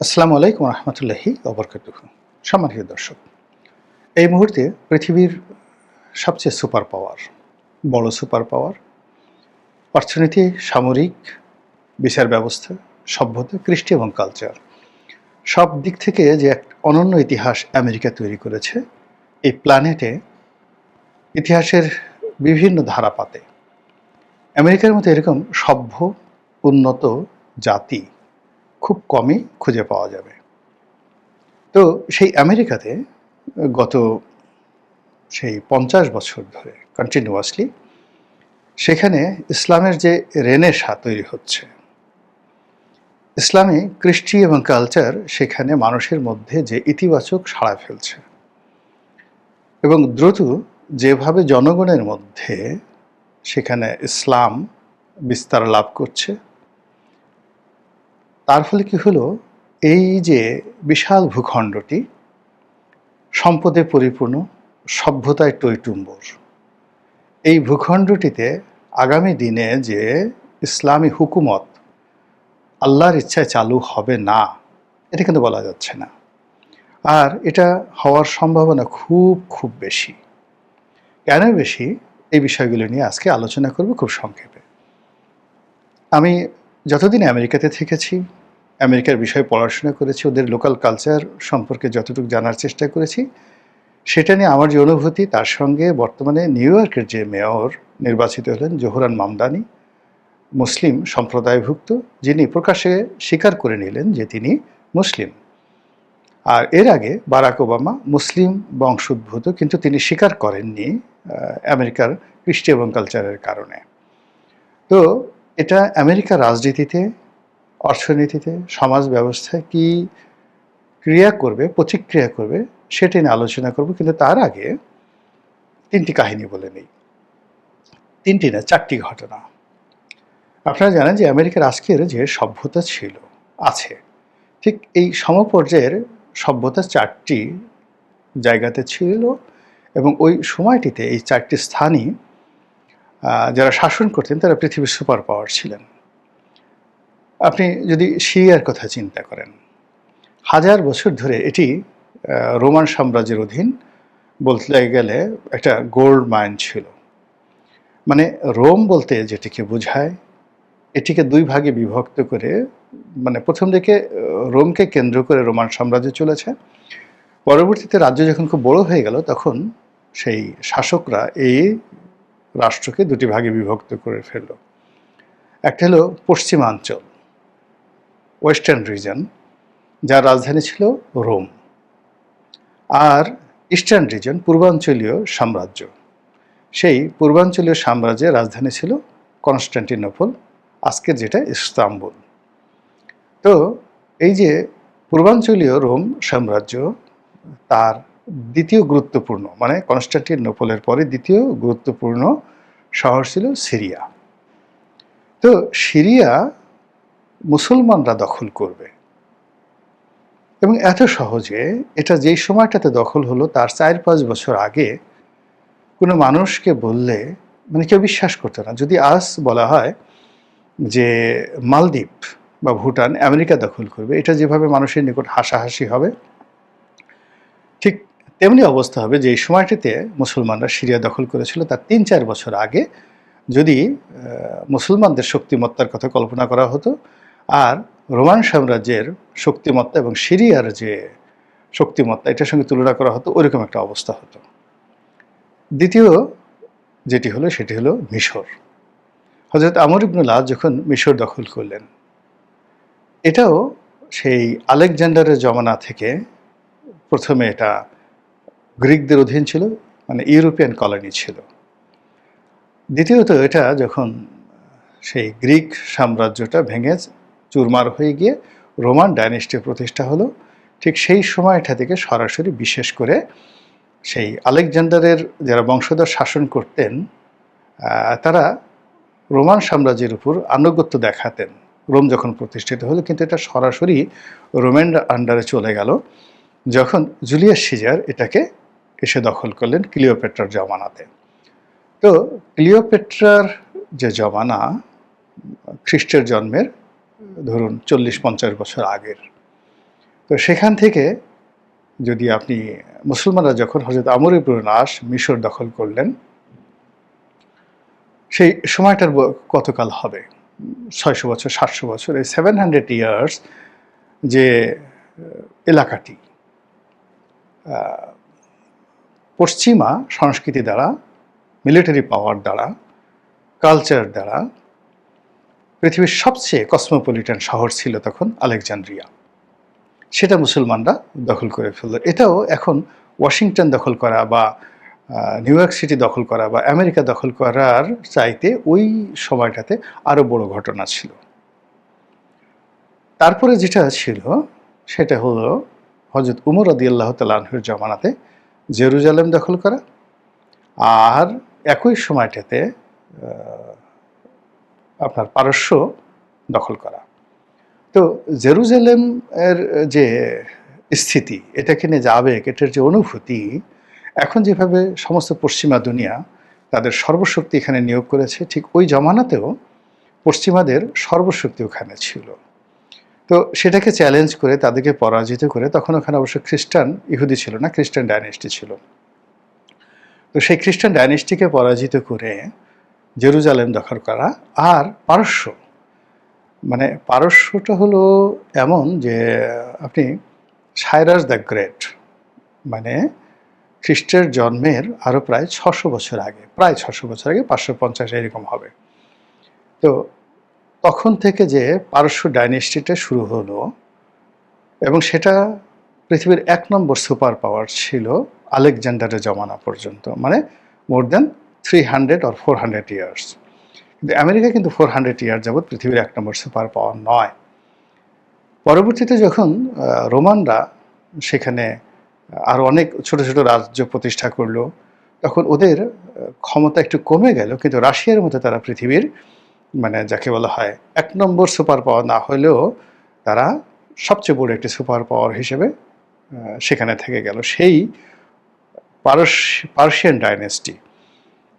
আসসালামু আলাইকুম রহমতুল্লাহি অবরকাত সম্মানিত দর্শক, এই মুহূর্তে পৃথিবীর সবচেয়ে সুপার পাওয়ার, বড় সুপার পাওয়ার, অর্থনীতি, সামরিক, বিচার ব্যবস্থা, সভ্যতা, কৃষ্টি এবং কালচার, সব দিক থেকে যে এক অনন্য ইতিহাস আমেরিকা তৈরি করেছে, এই প্ল্যানেটে ইতিহাসের বিভিন্ন ধারাপাতে। আমেরিকার মতো এরকম সভ্য, উন্নত জাতি খুব কমই খুঁজে পাওয়া যাবে। তো সেই আমেরিকাতে গত সেই পঞ্চাশ বছর ধরে কন্টিনিউয়াসলি সেখানে ইসলামের যে রেনেশা তৈরি হচ্ছে, ইসলামী, কৃষ্টি এবং কালচার সেখানে মানুষের মধ্যে যে ইতিবাচক সাড়া ফেলছে এবং দ্রুত যেভাবে জনগণের মধ্যে সেখানে ইসলাম বিস্তার লাভ করছে তার ফলে কি হলো? এই যে বিশাল ভূখণ্ডটি সম্পদে পরিপূর্ণ, সভ্যতায় টৈটুম্বর এই ভূখণ্ডটিতে আগামী দিনে যে ইসলামী হুকুমত আল্লাহর ইচ্ছায় চালু হবে না, এটা কিন্তু বলা যাচ্ছে না। আর এটা হওয়ার সম্ভাবনা খুব খুব বেশি। কেন বেশি? এই বিষয়গুলো নিয়ে আজকে আলোচনা করব খুব সংক্ষেপে। আমি যতদিন আমেরিকাতে থেকেছি, আমেরিকার বিষয়ে পড়াশোনা করেছি, ওদের লোকাল কালচার সম্পর্কে যতটুকু জানার চেষ্টা করেছি, সেটা নিয়ে আমার যে অনুভূতি, তার সঙ্গে বর্তমানে নিউ ইয়র্কের যে মেয়র নির্বাচিত হলেন জোহরান মামদানি, মুসলিম সম্প্রদায়ভুক্ত, যিনি প্রকাশ্যে স্বীকার করে নিলেন যে তিনি মুসলিম। আর এর আগে বারাক ওবামা মুসলিম বংশোদ্ভূত, কিন্তু তিনি স্বীকার করেননি আমেরিকার কৃষ্টি এবং কালচারের কারণে। তো এটা আমেরিকার রাজনীতিতে, অর্থনীতিতে, সমাজ ব্যবস্থায় কি ক্রিয়া করবে, প্রতিক্রিয়া করবে, সেটা নিয়ে আলোচনা করব, কিন্তু তার আগে তিনটি কাহিনী বলে নেই। তিনটি না, চারটি ঘটনা। আপনারা জানেন যে আমেরিকার আজকের যে সভ্যতা ছিল, আছে। ঠিক এই সমপর্যায়ের সভ্যতা চারটি জায়গাতে ছিল এবং ওই সময়টিতে এই চারটি স্থানই যারা শাসন করতেন, তারা পৃথিবীর সুপার পাওয়ার ছিলেন। আপনি যদি সিরিয়ার কথা চিন্তা করেন, হাজার বছর ধরে এটি রোমান সাম্রাজ্যের অধীন বলতে গেলে একটা গোল্ড মাইন ছিল। মানে রোম বলতে যেটিকে বোঝায়, এটিকে দুই ভাগে বিভক্ত করে মানে প্রথম দিকে রোমকে কেন্দ্র করে রোমান সাম্রাজ্য চলেছে। পরবর্তীতে রাজ্য যখন খুব বড় হয়ে গেল, তখন সেই শাসকরা এই রাষ্ট্রকে দুটি ভাগে বিভক্ত করে ফেলল। একটা হলো পশ্চিমাঞ্চল, ওয়েস্টার্ন রিজন, যার রাজধানী ছিল রোম, আর ইস্টার্ন রিজন পূর্বাঞ্চলীয় সাম্রাজ্য। সেই পূর্বাঞ্চলীয় সাম্রাজ্যের রাজধানী ছিল কনস্টান্টিনোপল, আজকের যেটা ইস্তাম্বুল। তো এই যে পূর্বাঞ্চলীয় রোম সাম্রাজ্য, তার দ্বিতীয় গুরুত্বপূর্ণ মানে কনস্টান্টিনোপলের পরে দ্বিতীয় গুরুত্বপূর্ণ শহর ছিল সিরিয়া। তো সিরিয়া মুসলমানরা দখল করবে এবং এত সহজে এটা যেই সময়টাতে দখল হলো, তার চার পাঁচ বছর আগে কোনো মানুষকে বললে মানে কেউ বিশ্বাস করতো না। যদি আজ বলা হয় যে মালদ্বীপ বা ভুটান আমেরিকা দখল করবে, এটা যেভাবে মানুষের নিকট হাসাহাসি হবে তেমনি অবস্থা হবে যে এই সময়টিতে মুসলমানরা সিরিয়া দখল করেছিল তার তিন চার বছর আগে যদি মুসলমানদের শক্তিমত্তার কথা কল্পনা করা হতো, আর রোমান সাম্রাজ্যের শক্তিমত্তা এবং সিরিয়ার যে শক্তিমত্তা, এটার সঙ্গে তুলনা করা হতো ওইরকম একটা অবস্থা হতো। দ্বিতীয় যেটি হলো, সেটি হলো মিশর। হজরত আমর ইবনুল্লাহ যখন মিশর দখল করলেন, এটাও সেই আলেকজান্ডারের জমানা থেকে প্রথমে এটা গ্রিকদের অধীন ছিল মানে ইউরোপিয়ান কলোনি ছিল। দ্বিতীয়ত এটা যখন সেই গ্রিক সাম্রাজ্যটা ভেঙে চুরমার হয়ে গিয়ে রোমান ডাইনেস্টি প্রতিষ্ঠা হলো, ঠিক সেই সময়টা থেকে সরাসরি বিশেষ করে সেই আলেকজান্ডারের যারা বংশধর শাসন করতেন তারা রোমান সাম্রাজ্যের উপর আনুগত্য দেখাতেন। রোম যখন প্রতিষ্ঠিত হলো, কিন্তু এটা সরাসরি রোমান আন্ডারে চলে গেল, যখন জুলিয়াস সিজার এটাকে এসে দখল করলেন ক্লিওপেট্রার জমানাতে। তো ক্লিওপেট্রার যে জমানা, খ্রিস্টের জন্মের, ধরুন চল্লিশ পঞ্চাশ বছর আগের। তো সেখান থেকে যদি আপনি মুসলমানরা যখন হজরত আমর ইবনুল আস মিশর দখল করলেন, সেই সময়টার কতকাল হবে? ছয়শো বছর, সাতশো বছর, এই সেভেন হান্ড্রেড ইয়ার্স যে, এলাকাটি পশ্চিমা সংস্কৃতি দ্বারা মিলিটারি পাওয়ার দ্বারা কালচার দ্বারা পৃথিবীর সবচেয়ে কসমোপলিটন শহর ছিল তখন আলেকজান্দ্রিয়া। সেটা মুসলমানরা দখল করে ফেলল। এটাও এখন ওয়াশিংটন দখল করা বা নিউ ইয়র্ক সিটি দখল করা বা, আমেরিকা দখল করার চাইতে ওই সময়টাতে আরও বড় ঘটনা ছিল। তারপরে যেটা ছিল, সেটা হলো হজরত উমর আদি আল্লাহ তালাহুর জমানাতে জেরুজালেম দখল করা, আর একই সময়টাতে আপনার পারস্য দখল করা। তো জেরুজালেম এর যে স্থিতি এটাকে নিয়ে যে আবেগ, এটার যে অনুভূতি, এখন যেভাবে সমস্ত পশ্চিমা দুনিয়া তাদের সর্বশক্তি এখানে নিয়োগ করেছে, ঠিক ওই জমানাতেও পশ্চিমাদের সর্বশক্তি ওখানে ছিল। তো সেটাকে চ্যালেঞ্জ করে, তাদেরকে পরাজিত করে তখন ওখানে অবশ্য খ্রিস্টান ইহুদি ছিল না, খ্রিস্টান ডাইনেস্টি ছিল। তো সেই খ্রিস্টান ডাইনেস্টিকে পরাজিত করে জেরুজালেম দখল করা আর পারস্য। মানে পারস্যটা হলো এমন যে, আপনি সাইরাস দ্য গ্রেট মানে খ্রিস্টের জন্মের আরও প্রায় ছশো বছর আগে, প্রায় ছশো বছর আগে, পাঁচশো পঞ্চাশ এরকম হবে। তো তখন থেকে যে পারস্য ডাইনেস্টিটা শুরু হলো এবং সেটা পৃথিবীর এক নম্বর সুপার পাওয়ার ছিল আলেকজান্ডারের জমানা পর্যন্ত মানে more than three hundred or four hundred years. কিন্তু আমেরিকা কিন্তু ফোর হান্ড্রেড ইয়ার যাবৎ পৃথিবীর এক নম্বর সুপার পাওয়ার নয়। পরবর্তীতে যখন রোমানরা সেখানে আরও অনেক ছোট ছোট রাজ্য প্রতিষ্ঠা করল, তখন ওদের ক্ষমতা একটু কমে গেল, কিন্তু রাশিয়ার মতো তারা পৃথিবীর মানে যাকে বলা হয় এক নম্বর সুপার পাওয়ার না হলেও তারা সবচেয়ে বড় একটি সুপার পাওয়ার হিসেবে সেখানে থেকে গেল। সেই পারস, পার্সিয়ান ডাইনেস্টি,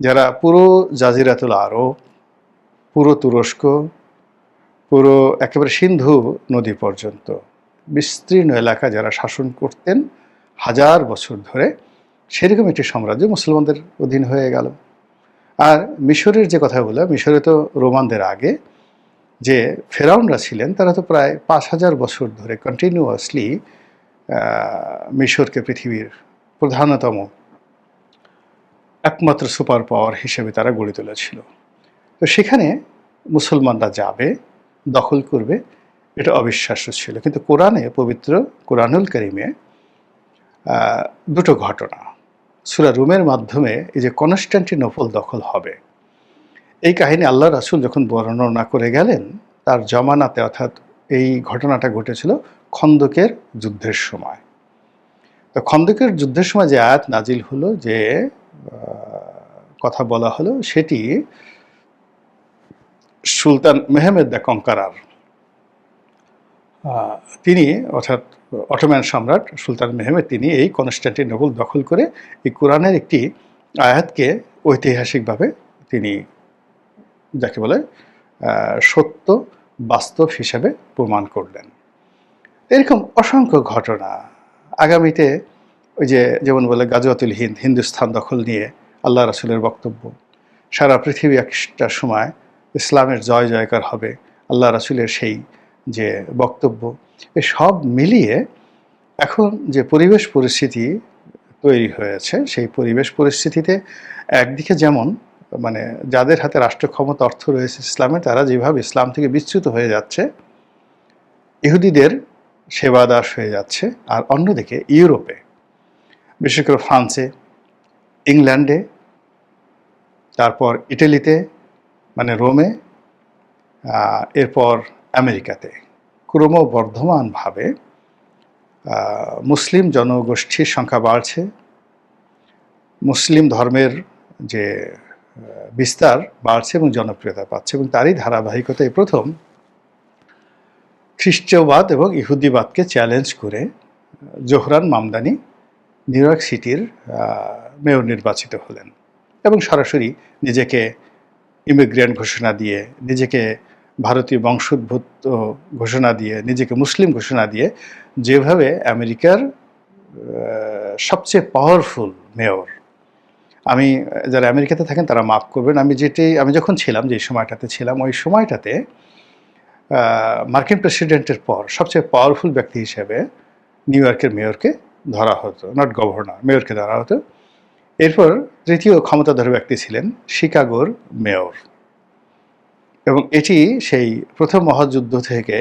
যারা পুরো জাজিরাতুল আরব, পুরো তুরস্ক, পুরো একেবারে সিন্ধু নদী পর্যন্ত বিস্তীর্ণ এলাকা যারা শাসন করতেন, হাজার বছর ধরে সেরকম একটি সাম্রাজ্য মুসলমানদের অধীন হয়ে গেল। আর মিশরের যে কথা বলে মিশরে তো রোমানদের আগে, যে ফেরাউনরা ছিলেন, তারা তো প্রায় পাঁচ হাজার বছর ধরে কন্টিনিউয়াসলি মিশরকে পৃথিবীর প্রধানতম, একমাত্র সুপার পাওয়ার হিসেবে তারা গড়ে তুলেছিল। তো সেখানে মুসলমানরা যাবে, দখল করবে, এটা অবিশ্বাস্য ছিল। কিন্তু কোরআনে, পবিত্র কোরআনুল করিমে দুটো ঘটনা। সুরা রুমের মাধ্যমে এই যে কনস্ট্যান্টিনোপল দখল হবে। এই কাহিনী আল্লাহ রাসূল যখন বর্ণনা করে গেলেন, তার জমানাতে অর্থাৎ এই ঘটনাটা ঘটেছিল খন্দকের যুদ্ধের সময়। তো খন্দকের যুদ্ধের সময় যে আয়াত নাজিল হলো যে কথা বলা হলো সেটি সুলতান মেহমেদ দ্য কঙ্কারার তিনি অর্থাৎ অটোম্যান সম্রাট সুলতান মেহমেদ, তিনি এই কনস্ট্যান্টিনোপল দখল করে এই কোরআনের একটি আয়াতকে ঐতিহাসিকভাবে তিনি যাকে বলে সত্য বাস্তব হিসেবে প্রমাণ করলেন। এরকম অসংখ্য ঘটনা আগামীতে ওই যে যেমন বলে গাজওয়াতুল হিন্দ, হিন্দুস্থান দখল নিয়ে আল্লাহ রাসুলের বক্তব্য, সারা পৃথিবী একটা সময় ইসলামের জয় জয়কার হবে, আল্লাহ রাসুলের সেই যে বক্তব্য, এ সব মিলিয়ে এখন যে পরিবেশ পরিস্থিতি তৈরি হয়েছে, সেই পরিবেশ পরিস্থিতিতে একদিকে যেমন মানে যাদের হাতে রাষ্ট্র ক্ষমতা অর্থ রয়েছে ইসলামে, তারা যেভাবে ইসলাম থেকে বিচ্যুত হয়ে যাচ্ছে, ইহুদিদের সেবা দাস হয়ে যাচ্ছে, আর অন্যদিকে ইউরোপে, বিশেষ করে ফ্রান্সে, ইংল্যান্ডে, তারপর ইটালিতে মানে রোমে এরপর আমেরিকাতে। ক্রমবর্ধমানভাবে মুসলিম জনগোষ্ঠীর সংখ্যা বাড়ছে। মুসলিম ধর্মের যে বিস্তার বাড়ছে এবং জনপ্রিয়তা পাচ্ছে এবং তারই ধারাবাহিকতায় প্রথম খ্রিস্টবাদ এবং ইহুদিবাদকে চ্যালেঞ্জ করে, জোহরান মামদানি নিউ ইয়র্ক সিটির মেয়র নির্বাচিত হলেন এবং সরাসরি নিজেকে ইমিগ্রেন্ট ঘোষণা দিয়ে নিজেকে ভারতীয় বংশোদ্ভূত ঘোষণা দিয়ে, নিজেকে মুসলিম ঘোষণা দিয়ে যেভাবে আমেরিকার সবচেয়ে পাওয়ারফুল মেয়র আমি, যারা আমেরিকাতে থাকেন তারা মাফ করবেন, আমি যেটি আমি যখন ছিলাম, যে সময়টাতে ছিলাম, ওই সময়টাতে মার্কিন প্রেসিডেন্টের পর সবচেয়ে পাওয়ারফুল ব্যক্তি হিসেবে নিউ ইয়র্কের মেয়রকে ধরা হতো নট গভর্নর মেয়রকে ধরা হতো। এরপর তৃতীয় ক্ষমতাধর ব্যক্তি ছিলেন শিকাগোর মেয়র। এবং এটি সেই প্রথম মহাযুদ্ধ থেকে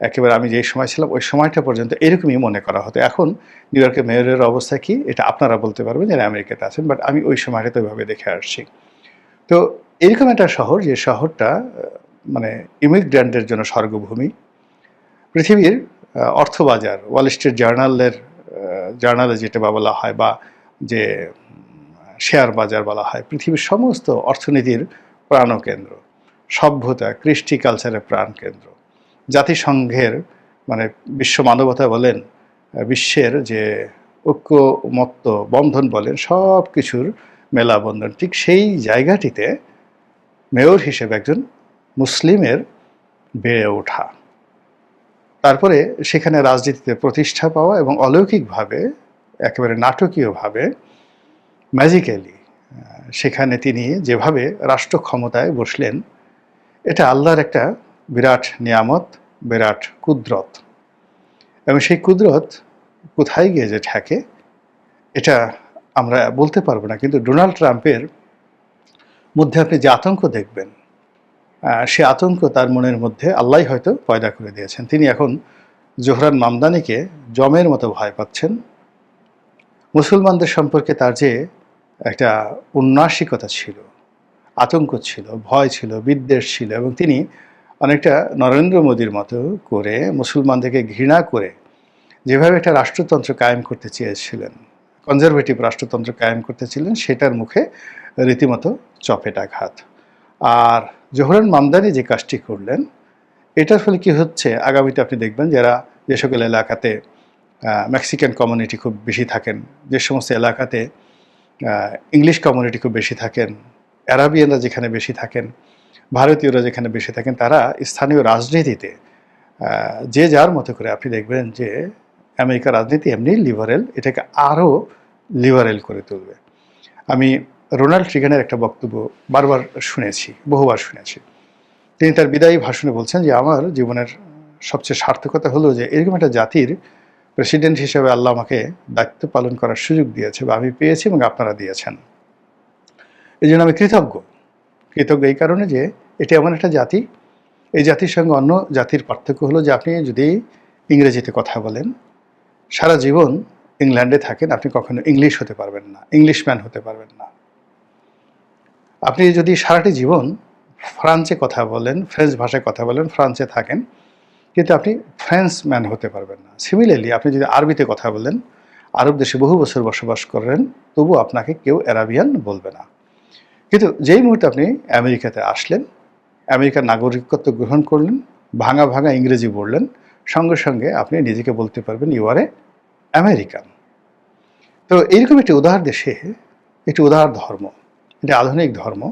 একেবারে আমি যেই সময় ছিলাম, ওই সময়টা পর্যন্ত এরকমই মনে করা হতো। এখন নিউ ইয়র্কের মেয়রের অবস্থা কি, এটা আপনারা বলতে পারবেন যারা আমেরিকাতে আছেন বাট আমি ওই সময়টা তো ওইভাবে দেখে আসছি। তো এরকম একটা শহর, যে শহরটা মানে ইমিগ্র্যান্টের জন্য স্বর্গভূমি, পৃথিবীর অর্থবাজার ওয়াল স্ট্রিট জার্নালের জার্নালে যেটা বলা হয়, বা যে শেয়ার বাজার বলা হয়, পৃথিবীর সমস্ত অর্থনীতির প্রাণকেন্দ্র। সভ্যতা, কৃষ্টি কালচারের প্রাণকেন্দ্র জাতিসংঘের মানে বিশ্ব মানবতা বলেন বিশ্বের যে ঐক্যমত্ত বন্ধন বলেন সব কিছুর মেলাবন্ধন, ঠিক সেই জায়গাটিতে মেয়র হিসেবে একজন মুসলিমের বেড়ে ওঠা। তারপরে সেখানে রাজনীতিতে প্রতিষ্ঠা পাওয়া এবং অলৌকিকভাবে, একেবারে নাটকীয়ভাবে ম্যাজিক্যালি সেখানে তিনি যেভাবে রাষ্ট্র ক্ষমতায় বসলেন এটা আল্লাহর একটা বিরাট নিয়ামত, বিরাট কুদরত। এবং সেই কুদরত কোথায় গিয়ে যে ঠেকে, এটা আমরা বলতে পারব না। কিন্তু ডোনাল্ড ট্রাম্পের মধ্যে আপনি যে আতঙ্ক দেখবেন সে আতঙ্ক তার মনের মধ্যে আল্লাহ হয়তো পয়দা করে দিয়েছেন। তিনি এখন জোহরান মামদানিকে জমের মতো ভয় পাচ্ছেন। মুসলমানদের সম্পর্কে তার যে একটা উন্নাসিকতা ছিল আতঙ্ক ছিল, ভয় ছিল, বিদ্বেষ ছিল এবং তিনি অনেকটা নরেন্দ্র মোদীর মতো করে মুসলমানদেরকে ঘৃণা করে যেভাবে একটা রাষ্ট্রতন্ত্র কায়েম করতে চেয়েছিলেন কনজারভেটিভ রাষ্ট্রতন্ত্র কায়েম করতে ছিলেন সেটার মুখে রীতিমতো চপেটাঘাত আর জোহরান মামদানি যে কাজটি করলেন, এটার ফলে কি হচ্ছে? আগামীতে আপনি দেখবেন যারা যে সকল এলাকাতে মেক্সিকান কমিউনিটি খুব বেশি থাকেন, যে সমস্ত এলাকাতে ইংলিশ কমিউনিটি খুব বেশি থাকেন অ্যারাবিয়ানরা যেখানে বেশি থাকেন, ভারতীয়রা যেখানে বেশি থাকেন, তারা স্থানীয় রাজনীতিতে যে যার মতো করে আপনি দেখবেন যে আমেরিকার রাজনীতি এমনি লিবারেল এটাকে আরও লিবারেল করে তুলবে। আমি রোনাল্ড রিগানের একটা বক্তব্য বারবার শুনেছি, বহুবার শুনেছি। তিনি তার বিদায়ী ভাষণে বলছেন যে, আমার জীবনের সবচেয়ে সার্থকতা হলো যে, এরকম একটা জাতির প্রেসিডেন্ট হিসেবে আল্লাহ আমাকে দায়িত্ব পালন করার সুযোগ দিয়েছে বা আমি পেয়েছি এবং আপনারা দিয়েছেন। এই জন্য আমি কৃতজ্ঞ। কৃতজ্ঞ এই কারণে যে এটা এমন একটা জাতি, এই জাতির সঙ্গে অন্য জাতির পার্থক্য হলো যে আপনি যদি ইংরেজিতে কথা বলেন, সারা জীবন ইংল্যান্ডে থাকেন, আপনি কখনো ইংলিশ হতে পারবেন না ইংলিশম্যান হতে পারবেন না। আপনি যদি সারাটি জীবন ফ্রান্সে কথা বলেন, ফ্রেঞ্চ ভাষায় কথা বলেন, ফ্রান্সে থাকেন, কিন্তু আপনি ফ্রেঞ্চ ম্যান হতে পারবেন না। সিমিলারলি আপনি যদি আরবিতে কথা বলেন, আরব দেশে বহু বছর বসবাস করেন তবু আপনাকে কেউ অ্যারাবিয়ান বলবে না। কিন্তু যেই মুহূর্তে আপনি আমেরিকাতে আসলেন, আমেরিকার নাগরিকত্ব গ্রহণ করলেন, ভাঙা ভাঙা ইংরেজি বললেন, সঙ্গে সঙ্গে আপনি নিজেকে বলতে পারবেন ইউ আর এ আমেরিকান তো এইরকম একটি উদার দেশে, একটি উদার ধর্ম এটা আধুনিক ধর্ম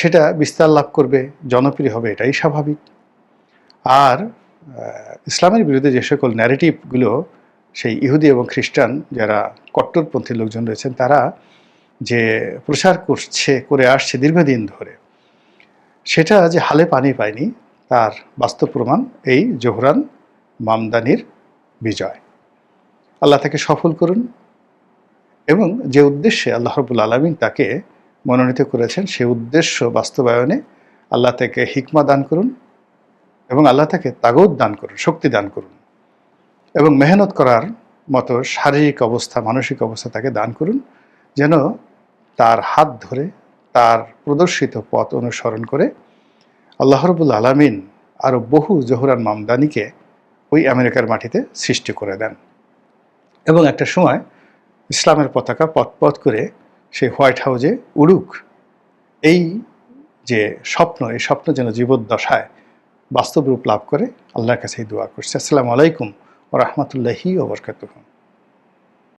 সেটা বিস্তার লাভ করবে, জনপ্রিয় হবে, এটাই স্বাভাবিক। আর ইসলামের বিরুদ্ধে যে সকল ন্যারেটিভগুলো সেই ইহুদি এবং খ্রিস্টান যারা কট্টরপন্থী লোকজন রয়েছেন, তারা যে প্রসার করছে, করে আসছে দীর্ঘদিন ধরে, সেটা যে হালে পানি পায়নি, তার বাস্তব প্রমাণ এই জোহরান মামদানির বিজয়। আল্লাহ তাকে সফল করুন এবং যে উদ্দেশ্যে আল্লাহ রবুল আলমিন তাকে মনোনীত করেছেন, সে উদ্দেশ্য বাস্তবায়নে আল্লাহ তাকে হিকমা দান করুন এবং আল্লাহ তাকে তাগদ দান করুন, শক্তি দান করুন এবং মেহনত করার মতো শারীরিক অবস্থা, মানসিক অবস্থা তাকে দান করুন। যেন তার হাত ধরে তার প্রদর্শিত পথ অনুসরণ করে আল্লাহ রবুল আলমিন আরও বহু জোহরান মামদানিকে ওই আমেরিকার মাটিতে সৃষ্টি করে দেন। এবং একটা সময় ইসলামের পতাকা পথ পথ করে সেই হোয়াইট হাউজে উড়ুক। এই যে স্বপ্ন, এই স্বপ্ন যেন জীবদ্দশায় বাস্তব রূপ লাভ করে, আল্লাহর কাছে এই দোয়া করছে। আসসালামু আলাইকুম ও রহমতুল্লাহি ওবরকাতুহ